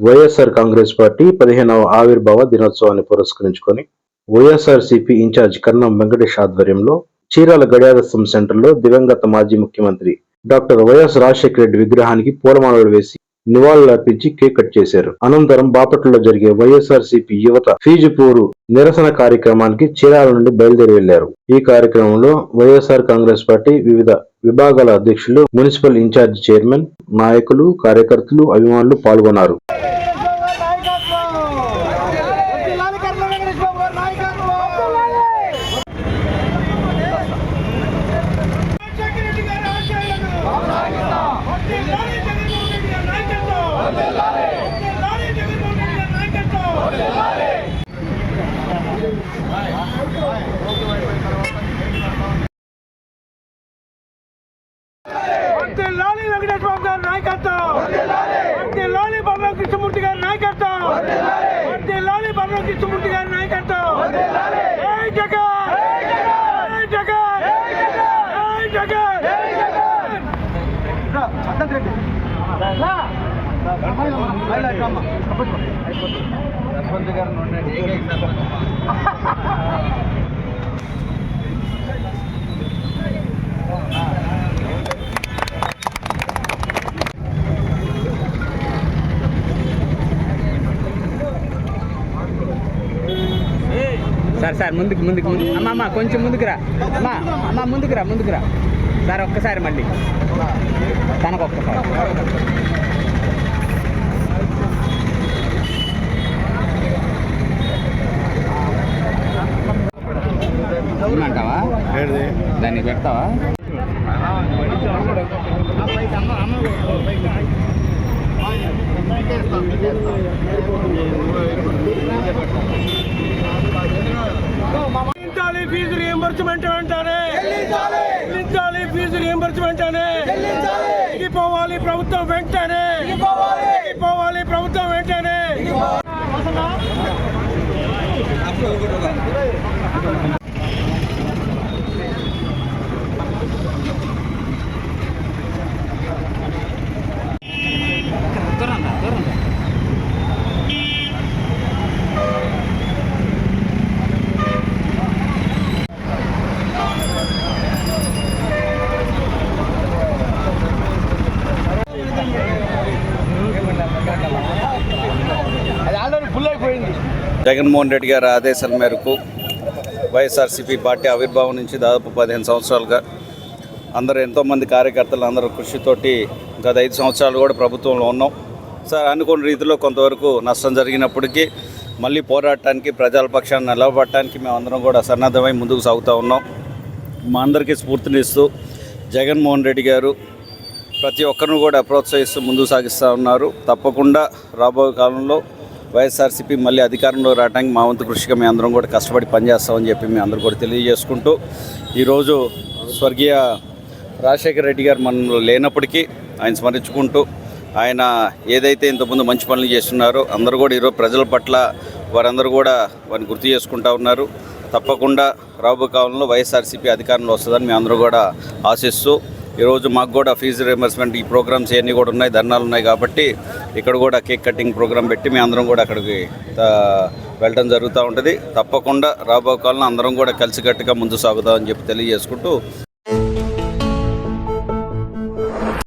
YSR Congress party పదిహేనవ ఆవిర్భావ దినోత్సవాన్ని పురస్కరించుకొని YSR CP incharge Kannam Venkatesh ఆధ్వర్యంలో చీరాల గడియాదస్తం సెంటర్లో దివంగత మాజీ ముఖ్యమంత్రి డాక్టర్ వైఎస్ రాజశేఖర రెడ్డి విగ్రహానికి పూలమాలలు వేసి నివాళులర్పించి కేక్ కట్ చేశారు. అనంతరం బాపట్లలో జరిగే వైఎస్ఆర్ సిపి యువత ఫీజు పూరు నిరసన కార్యక్రమానికి చీరాల నుండి బయలుదేరి వెళ్ళారు. ఈ కార్యక్రమంలో వైఎస్ఆర్ కాంగ్రెస్ పార్టీ వివిధ విభాగాల అధ్యక్షులు మున్సిపల్ ఇన్ఛార్జ్ చైర్మన్ నాయకులు కార్యకర్తలు అభిమానులు పాల్గొన్నారు. లాలి వెంకటేశ్వర బాబు గారి నాయకత్వం లాలి బలరాం కృష్ణమూర్తి గారి నాయకత్వం లాలి బలరాం కృష్ణమూర్తి గారి నాయకత్వం జై జగన్ జై జగన్ జై జగన్ సార్ సార్ ముందుకు ముందుకు ముందు అమ్మ అమ్మ కొంచెం ముందుకు రా. అమ్మ అమ్మ ముందుకు రా ముందుకు రా. సార్ ఒక్కసారి మళ్ళీ. తనకు ఒక్కసారి ఇమ్మంటావా దాన్ని పెడతావా? ఫీజు రియంబర్స్మెంట్ వెంటనే. చెల్లించాలి. ఫీజు రియంబర్స్మెంట్ అనే పోవాలి ప్రభుత్వం వెంటనే. పోవాలి ప్రభుత్వం వెంటనే దూరం రా, దూరం రా. జగన్మోహన్ రెడ్డి గారి ఆదేశాల మేరకు వైఎస్ఆర్సీపీ పార్టీ ఆవిర్భావం నుంచి దాదాపు పదిహేను సంవత్సరాలుగా అందరూ ఎంతోమంది కార్యకర్తలు అందరూ కృషితోటి గత ఐదు సంవత్సరాలు కూడా ప్రభుత్వంలో ఉన్నాం. సార్ అనుకున్న రీతిలో కొంతవరకు నష్టం జరిగినప్పటికీ మళ్ళీ పోరాడటానికి ప్రజల పక్షాన్ని నిలబడటానికి మేమందరం కూడా సన్నద్ధమై ముందుకు సాగుతూ ఉన్నాం. మా అందరికీ స్ఫూర్తినిస్తూ జగన్మోహన్ రెడ్డి గారు ప్రతి ఒక్కరిని కూడా ప్రోత్సహిస్తూ ముందుకు సాగిస్తూ ఉన్నారు. తప్పకుండా రాబోయే కాలంలో వైఎస్ఆర్సీపీ మళ్ళీ అధికారంలో రావడానికి మా వంతు కృషిగా మేము అందరం కూడా కష్టపడి పనిచేస్తామని చెప్పి మేము అందరూ కూడా తెలియజేసుకుంటూ ఈరోజు స్వర్గీయ రాజశేఖర రెడ్డి గారు మనలో లేనప్పటికీ ఆయన స్మరించుకుంటూ ఆయన ఏదైతే ఇంతకుముందు మంచి పనులు చేస్తున్నారో అందరూ కూడా ఈరోజు ప్రజల పట్ల వారందరూ కూడా వారిని గుర్తు చేసుకుంటా ఉన్నారు. తప్పకుండా రాబో కాలంలో వైఎస్ఆర్సీపీ అధికారంలో వస్తుందని మేము అందరూ కూడా ఆశిస్తూ ఈరోజు మాకు కూడా ఫీజు రియంబర్స్మెంట్ ఈ ప్రోగ్రామ్స్ ఇవన్నీ కూడా ఉన్నాయి ధర్నాలు ఉన్నాయి కాబట్టి ఇక్కడ కూడా కేక్ కటింగ్ ప్రోగ్రామ్ పెట్టి మేము అందరం కూడా అక్కడికి వెళ్ళడం జరుగుతూ ఉంటుంది. తప్పకుండా రాబో కాలంలో అందరం కూడా కలిసికట్టుగా ముందు సాగుతామని చెప్పి తెలియజేసుకుంటూ